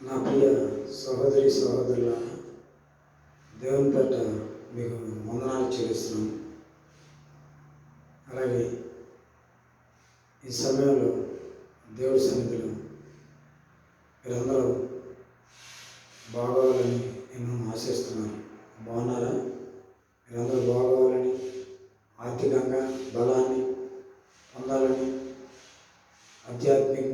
నా ప్రియ సహోదరి సహోదరుల దేవుని పట్ల మీకు వందనాలు చెల్లిస్తున్నాను. అలాగే ఈ సమయంలో దేవుడి సన్నిధిలో మీరందరూ బాగోవాలని నేను ఆశిస్తున్నాను. బాగున్నారా? మీరందరూ బాగోవాలని ఆర్థికంగా బలాన్ని పొందాలని ఆధ్యాత్మిక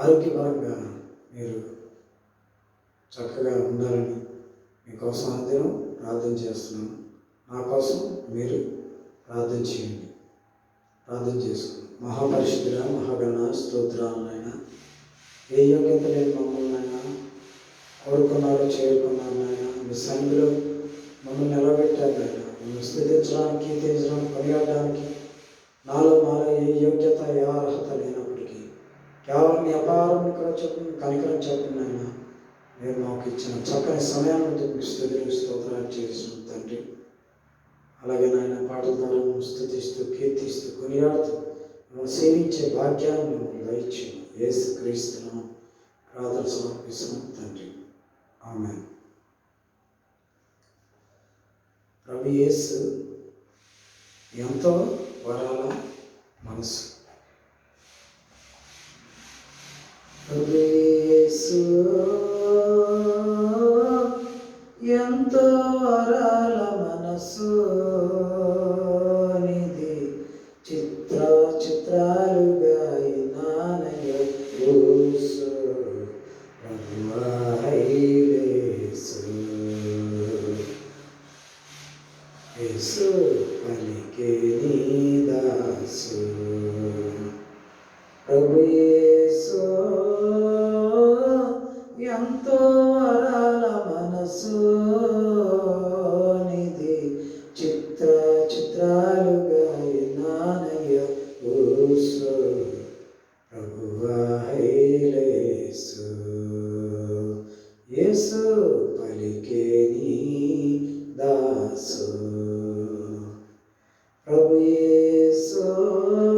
ఆరోగ్యపరంగా మీరు చక్కగా ఉండాలని మీకోసం అందరం ప్రార్థన చేస్తున్నాను నా కోసం మీరు ప్రార్థన చేయండి. ప్రార్థన చేసుకోండి మహాపరిశుద్ధుడ మహాగణ స్తోత్రాలైనా ఏ యోగ్యత లేని మమ్మల్ని అయినా కోరుకున్నారో మీ సన్నిధిలో మమ్మల్ని నిలబెట్టారైనా మమ్మల్ని స్థితించడానికి తీర్చడానికి కొనియాడడానికి నాలో మాలో ఏ యోగ్యత ఏ అర్హత లేదు. కేవలం మీ అపారం ఇక్కడ చెప్పు కనికరం చెప్పండి ఆయన మీరు మాకు ఇచ్చిన చక్కని సమయాన్ని మీకు స్థుతులు స్తోత్రాలు చేస్తున్నాం తండ్రి. అలాగే నాయన పాటల ద్వారా స్థుతిస్తూ కీర్తిస్తూ కొనియాడుతూ మమ్మల్ని సేవించే భాగ్యాన్ని మమ్మల్ని దయచేయండి యేసు క్రీస్తున్నాం ప్రార్థన సమర్పిస్తున్నాం తండ్రి. ఆమె ప్రభు యేసు ఎంతో వరాల మనసు ప్రభు యేసు ఎంతో వరాల మనసు నిధి. చిత్ర చిత్రాలుగా నానయ యేసు పలికే నీ దాసు. ప్రభు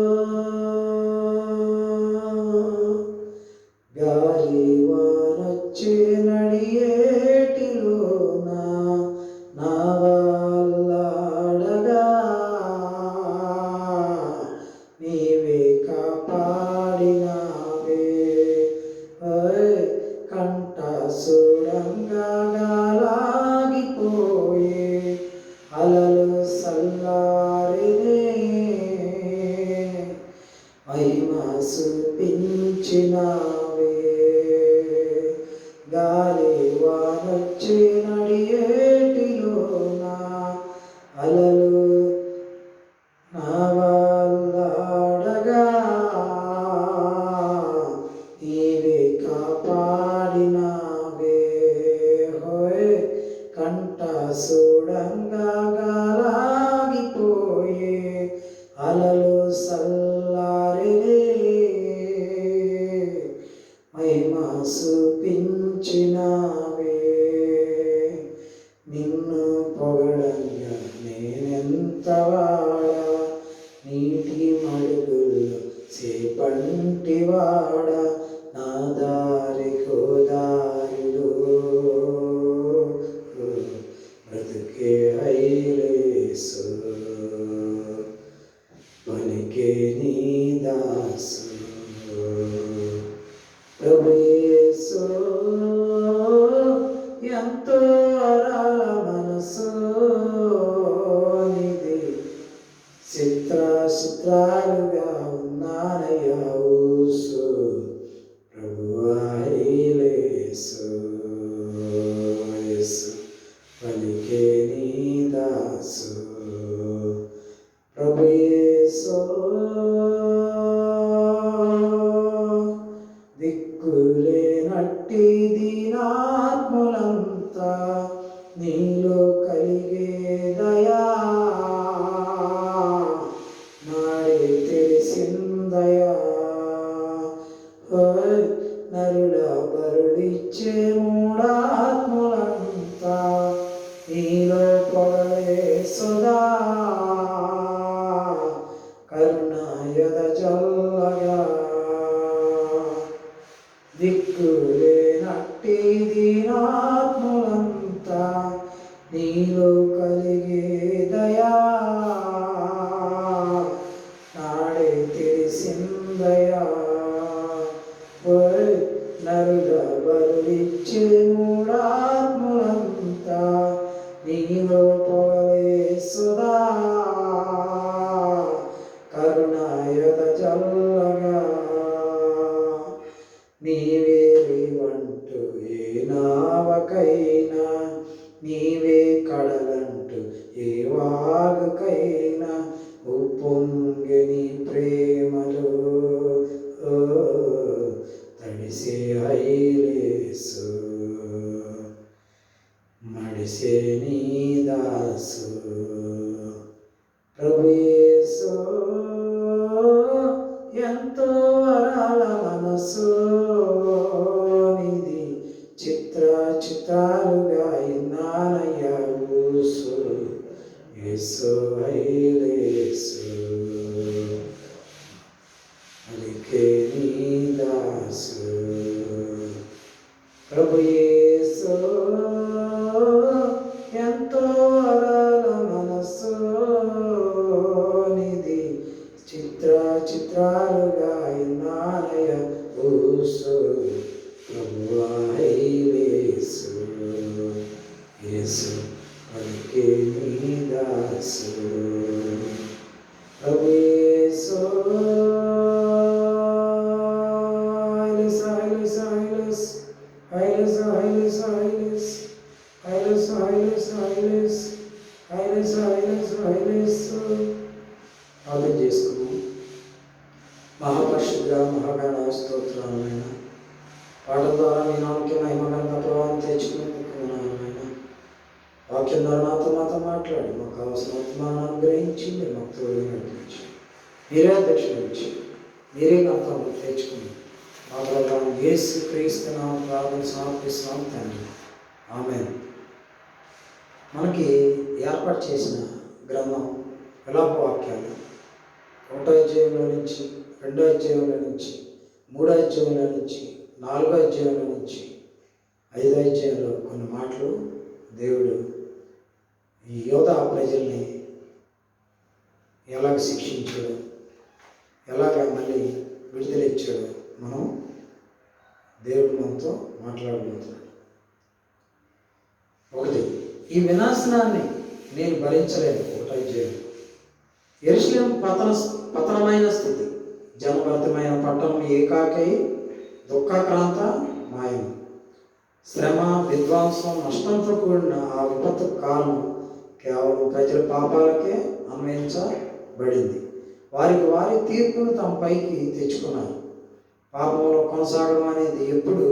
على పలికే నీ యేసు చిత్రాలుగా ఇన్నానయ ఊసు ప్రభు హైలేసు యేసు అలికే నీ దాసు ప్రభు యేసు హైలెస్ హైలెస్ హైలెస్ హైలెస్ హైలెస్ హైలెస్ హైలెస్ హైలెస్ హైలెస్ హైలెస్ హైలెస్ హైలెస్ ప్రార్థన చేసుకున్నాం మహాపరిశుద్ధ మహాగణ స్తోత్రాలైన పాటల ద్వారా మీ నామకి మహిమగంత ప్రభావం తెచ్చుకున్నందుకు వాక్యం ద్వారా నాతో మాతో మాట్లాడి మాకు అవసరం ఆత్మాన్ని అనుగ్రహించి మీరు మాకు తోడు నడిపించి మీరే అధ్యక్షుడు ఇచ్చి మీరే నాతో తెచ్చుకుని మా ప్రభావం యేసు క్రీస్తున్నాం ప్రార్థన సమర్పిస్తున్నాం తండ్రి. ఆమె మనకి ఏర్పాటు చేసిన గ్రంథం విలాప వాక్యాలు ఒకటో అధ్యాయంలో నుంచి రెండో అధ్యాయంలో నుంచి మూడో అధ్యాయంలో నుంచి నాలుగో అధ్యాయంలో నుంచి ఐదో అధ్యాయంలో కొన్ని మాటలు దేవుడు ఈ ప్రజల్ని ఎలాగ శిక్షించాడు ఎలాగ మళ్ళీ విడుదల ఇచ్చాడు మనం దేవుడు మనతో మాట్లాడబోతున్నాడు ఒకటి ఈ వినాశనాన్ని నేను భరించలేను. ఒకటో అధ్యాయం. ఎరుసలేం పతన పతనమైన స్థితి. జనభరితమైన పట్టణం ఏకాకై దుఃఖాక్రాంత మాయం. శ్రమ విద్వాంసం నష్టంతో కూడిన ఆ విపత్తు కాలం కేవలం ప్రజల పాపాలకే అన్వయించబడింది. వారికి వారి తీర్పును తమ పైకి తెచ్చుకున్నారు పాపంలో కొనసాగడం అనేది ఎప్పుడు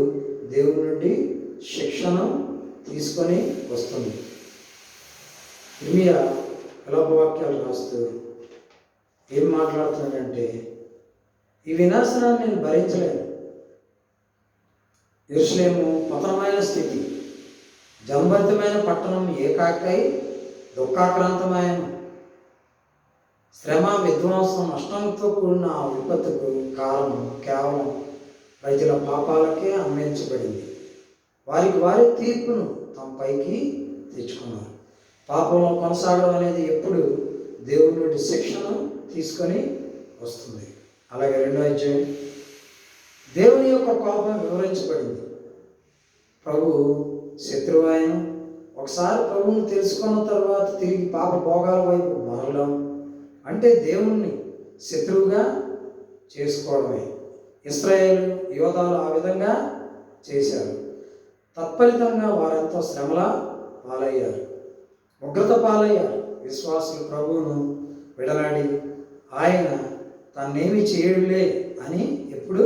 దేవుడి నుండి శిక్షను తీసుకొని వస్తుంది. ఇమియా విలోపవాక్యాలు రాస్తూ ఏం మాట్లాడుతుందంటే ఈ వినాశనాన్ని నేను భరించలేను ఇరుషులేము పతనమైన స్థితి జంబంతమైన పట్టణం ఏకాకై దుఃఖాక్రాంతమైన శ్రమ విధ్వంసం నష్టంతో కూడిన ఆ విపత్తుకు కారణం కేవలం ప్రజల పాపాలకే అన్వయించబడింది. వారికి వారి తీర్పును తమ పైకి తెచ్చుకున్నారు. పాపంలో కొనసాగడం అనేది ఎప్పుడు దేవుడి నుండి శిక్షను తీసుకొని వస్తుంది. అలాగే రెండో అధ్యాయం. దేవుని యొక్క కోపం వివరించబడింది. ప్రభు శత్రువాయను ఒకసారి ప్రభువును తెలుసుకున్న తర్వాత తిరిగి పాప భోగాల వైపు మారడం అంటే దేవుణ్ణి శత్రువుగా చేసుకోవడమే. ఇస్రాయేల్ యోధాలు ఆ విధంగా చేశారు. తత్ఫలితంగా వారెంతో శ్రమల పాలయ్యారు. ఉగ్రత పాలయ్యారు. విశ్వాసులు ప్రభువును విడలాడి ఆయన తన్నేమి చేయడులే అని ఎప్పుడు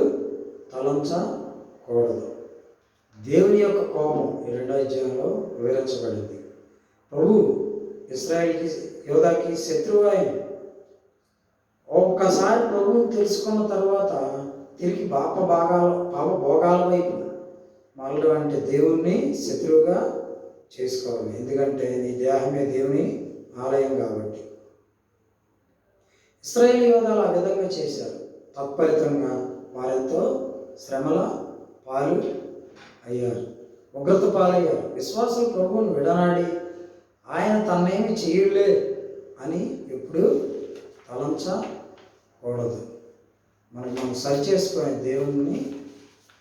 తలంచకూడదు. దేవుని యొక్క కోపం ఈ రెండో అధ్యాయంలో వివరించబడింది. ప్రభు ఇస్రాయేల్కి యోధాకి శత్రువు ఆయన. ఒక్కసారి ప్రభువుని తెలుసుకున్న తర్వాత తిరిగి పాప భాగాల పాప భోగాల వైపు మరలు అంటే దేవుణ్ణి శత్రువుగా చేసుకోవాలి ఎందుకంటే నీ దేహమే దేవుని ఆలయం కాబట్టి. ఇస్రాయేల్ యోధాలు ఆ విధంగా చేశారు. తత్ఫలితంగా వారెంతో శ్రమల పాలు అయ్యారు. ఉగ్రత పాలయ్యారు. విశ్వాసం ప్రభువును విడనాడి ఆయన తన్నేమి చేయలే అని ఎప్పుడు తలంచకూడదు. మనం మనం సరి చేసుకునే దేవుణ్ణి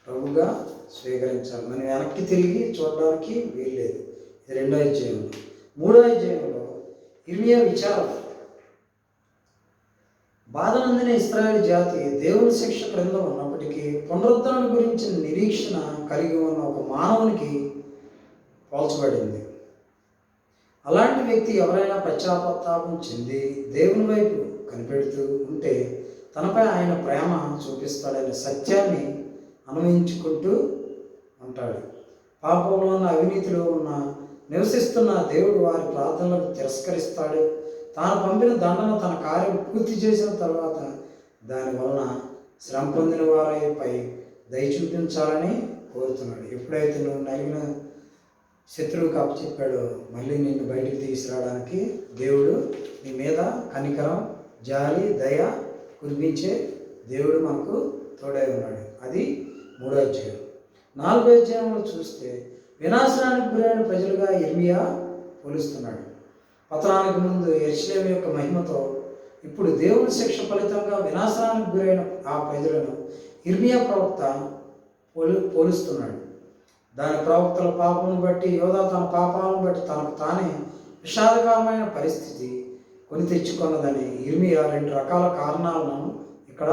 ప్రభుగా స్వీకరించాలి. మనం వెనక్కి తిరిగి చూడడానికి వీల్లేదు. ఇది రెండో అధ్యాయంలో. మూడో అధ్యాయంలో ఇర్మియా విచారం బాధనందిన ఇస్రాయేల్ జాతి దేవుని శిక్ష క్రింద ఉన్నప్పటికీ పునరుద్ధరణ గురించిన నిరీక్షణ కలిగి ఉన్న ఒక మానవునికి పోల్చబడింది. అలాంటి వ్యక్తి ఎవరైనా పశ్చాత్తాపం చెంది దేవుని వైపు కనిపెడుతూ ఉంటే తనపై ఆయన ప్రేమ చూపిస్తాడనే సత్యాన్ని అనుభవించుకుంటూ ఉంటాడు. పాపంలో ఉన్న అవినీతిలో ఉన్న నివసిస్తున్న దేవుడు వారి ప్రార్థనలకు తిరస్కరిస్తాడు. తాను పంపిన దండను తన కార్యం పూర్తి చేసిన తర్వాత దాని వలన శ్రమ పొందిన వారిపై దయ చూపించాలని కోరుతున్నాడు. ఎప్పుడైతే నువ్వు నలిగిన శత్రువుకి అప్పచెప్పాడో మళ్ళీ నిన్ను బయటికి తీసుకురావడానికి దేవుడు నీ మీద కనికరం జాలి దయ కురిపించే దేవుడు మనకు తోడై ఉన్నాడు. అది మూడో అధ్యాయం. నాలుగో అధ్యాయంలో చూస్తే వినాశనానికి గురైన ప్రజలుగా ఇర్మియా పోలుస్తున్నాడు. పతనానికి ముందు ఎర్షలేం యొక్క మహిమతో ఇప్పుడు దేవుని శిక్ష ఫలితంగా వినాశనానికి గురైన ఆ ప్రజలను ఇర్మియా ప్రవక్త పోలు పోలుస్తున్నాడు. దాని ప్రవక్తల పాపను బట్టి యోధా తన పాపాలను బట్టి తనకు తానే విషాదకరమైన పరిస్థితి కొని తెచ్చుకున్నదని ఇర్మియా రెండు రకాల కారణాలను ఇక్కడ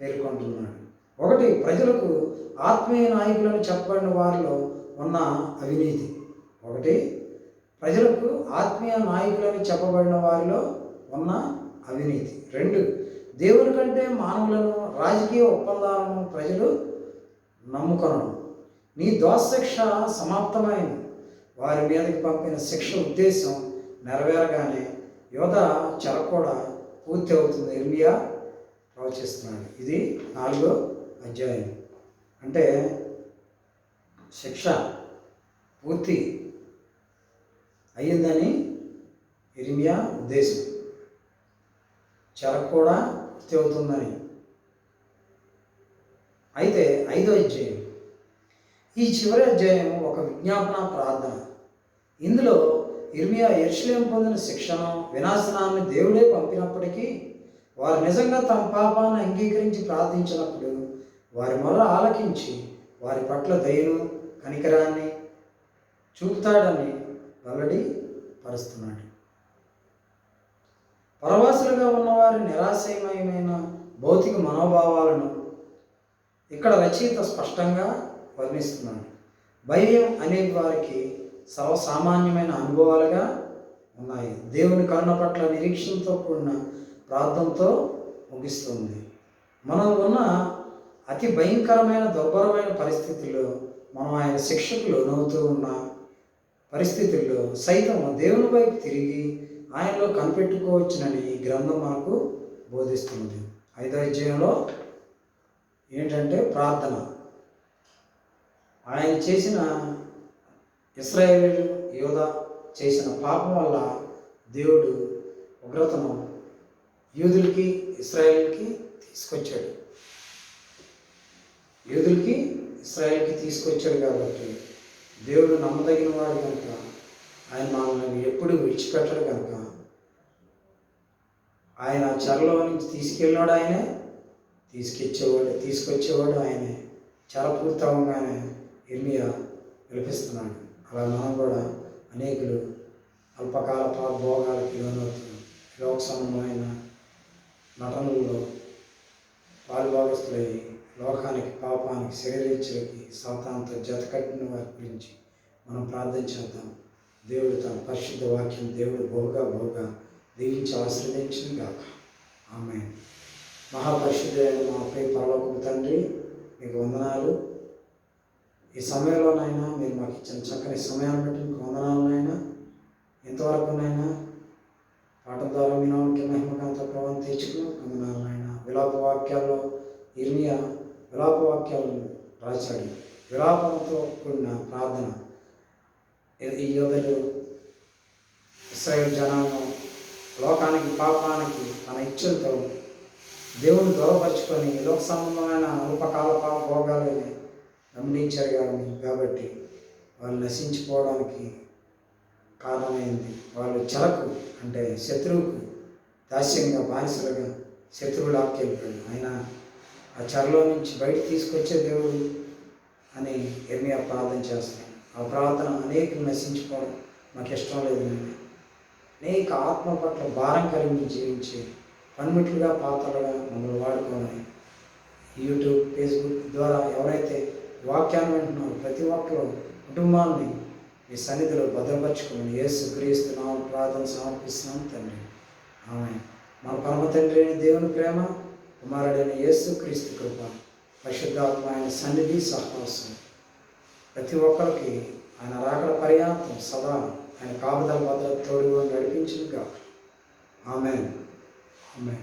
పేర్కొంటున్నాడు. ఒకటి ప్రజలకు ఆత్మీయ నాయకులను చెప్పబడిన వారిలో ఉన్న అవినీతి. ఒకటి ప్రజలకు ఆత్మీయ నాయకులని చెప్పబడిన వారిలో ఉన్న అవినీతి. రెండు దేవుని కంటే మానవులను రాజకీయ ఒప్పందాలను ప్రజలు నమ్ముకొనడం. నీ దోశిక్ష సమాప్తమైంది. వారి మీదకి పంపిన శిక్ష ఉద్దేశం నెరవేరగానే యోధ చెర కూడా పూర్తి అవుతుంది. ఇర్మియా ప్రవచిస్తున్నాడు. ఇది నాలుగో అధ్యాయం. అంటే శిక్ష పూర్తి అయ్యిందని ఇరిమియా ఉద్దేశం. చెరకు కూడా వృత్తి అవుతుందని. అయితే ఐదో అధ్యాయం. ఈ చివరి అధ్యాయం ఒక విజ్ఞాపన ప్రార్థన. ఇందులో ఇర్మియా ఎర్షలేం పొందిన శిక్షను వినాశనాన్ని దేవుడే పంపినప్పటికీ వారు నిజంగా తమ పాపాన్ని అంగీకరించి ప్రార్థించినప్పుడు వారి మొర ఆలకించి వారి పట్ల దయను కనికరాన్ని చూపుతాడని వెల్లడి పరుస్తున్నాడు. పరవాసులుగా ఉన్నవారి నిరాశయమయమైన భౌతిక మనోభావాలను ఇక్కడ రచయిత స్పష్టంగా వర్ణిస్తున్నాడు. భయం అనేది వారికి సర్వసామాన్యమైన అనుభవాలుగా ఉన్నాయి. దేవుని కరుణ పట్ల నిరీక్షణతో కూడిన ప్రార్థనతో ముగిస్తుంది. మనం ఉన్న అతి భయంకరమైన దుర్భరమైన పరిస్థితుల్లో మనం ఆయన శిక్షకు లోనవుతూ ఉన్న పరిస్థితుల్లో సైతం దేవుని వైపు తిరిగి ఆయనలో కనిపెట్టుకోవచ్చునని ఈ గ్రంథం మనకు బోధిస్తుంది ఐదో అధ్యాయంలో ఏంటంటే ప్రార్థన. ఆయన చేసిన ఇస్రాయేల్ యోధ చేసిన పాపం వల్ల దేవుడు ఉగ్రతను యూదులకి ఇస్రాయేల్కి తీసుకొచ్చాడు. యూదులకి ఇస్రాయేల్కి తీసుకొచ్చాడు కాబట్టి దేవుడు నమ్మదగిన వాడు కనుక ఆయన మనల్ని ఎప్పుడు విడిచిపెట్టడు కనుక. ఆయన చెరలో నుంచి తీసుకెళ్ళినాడు ఆయనే తీసుకొచ్చేవాడు తీసుకొచ్చేవాడు ఆయనే. చెర పూర్తవగానే ఇర్మియా విలిపిస్తున్నాడు. అలా మనం కూడా అనేకులు అల్పకాల పాప భోగాలకి లోనవుతున్నాం. లోక సంబంధమైన నటనల్లో పాలుభాగస్తులై లోకానికి పాపానికి శరీరీచ్ఛలకి సాతాంతో జతకట్టిన వారి గురించి మనం ప్రార్థన చేద్దాం. దేవుడు తన పరిశుద్ధ వాక్యం దేవుడు బహుగా బహుగా దీవించి ఆశ్రయించిన గాక. ఆమె మహాపరిశుద్ధైన మా ప్రియ పరలోకపు తండ్రి మీకు వందనాలు. ఈ సమయంలోనైనా మీరు మాకు ఇచ్చిన చక్కని సమయాన్ని బట్టి మీకు వందనాలనైనా ఎంతవరకునైనా పాట ద్వారా మీ నామకి మహిమకాంత ప్రభావం తెచ్చుకుని వందనాలనైనా. విలాప వాక్యాల్లో ఇర్మియా విలాప వాక్యాలను రాశాడు. విలాపంతో కూడిన ప్రార్థన. ఈ యోధులు ఇస్రాయేల్ జనాలను లోకానికి పాపానికి తన ఇచ్చలతో దేవుని దూరపరుచుకొని లోక సంబంధమైన అల్పకాల భోగాలని గమనించారు కానీ కాబట్టి వాళ్ళు నశించిపోవడానికి కారణమైంది. వాళ్ళు చెరకు అంటే శత్రువుకు దాస్యంగా బానిసలుగా శత్రువులు ఆక్కెళ్ళిపోయాడు ఆయన ఆ చెరలో నుంచి బయట తీసుకొచ్చే దేవుడు అని ఎర్మియా ప్రార్థన చేస్తాను ఆ ప్రార్థన అనేక నశించుకోవడం మాకు ఇష్టం లేదు అనేక ఆత్మ పట్ల భారం కలిగి జీవించి పన్మిట్లుగా పాత్రలుగా మమ్మల్ని వాడుకోమని యూట్యూబ్ ఫేస్బుక్ ద్వారా ఎవరైతే వాక్యాన్ని వింటున్నారో ప్రతి ఒక్కరు కుటుంబాన్ని మీ సన్నిధిలో భద్రపరచుకోమని యేసు క్రీస్తు ప్రార్థన సమర్పిస్తున్నాం తండ్రి. ఆమె మన పరమ తండ్రి దేవుని ప్రేమ కుమారుడైన యేసు క్రీస్తు కృప పరిశుద్ధాత్మ ఆయన సన్నిధి సహవాసం. ప్రతి ఒక్కరికి ఆయన రాకడ పర్యాప్తం సదా ఆయన కాపుదల భద్రత తోడుగా నడిపించుగా ఆమె ఆమె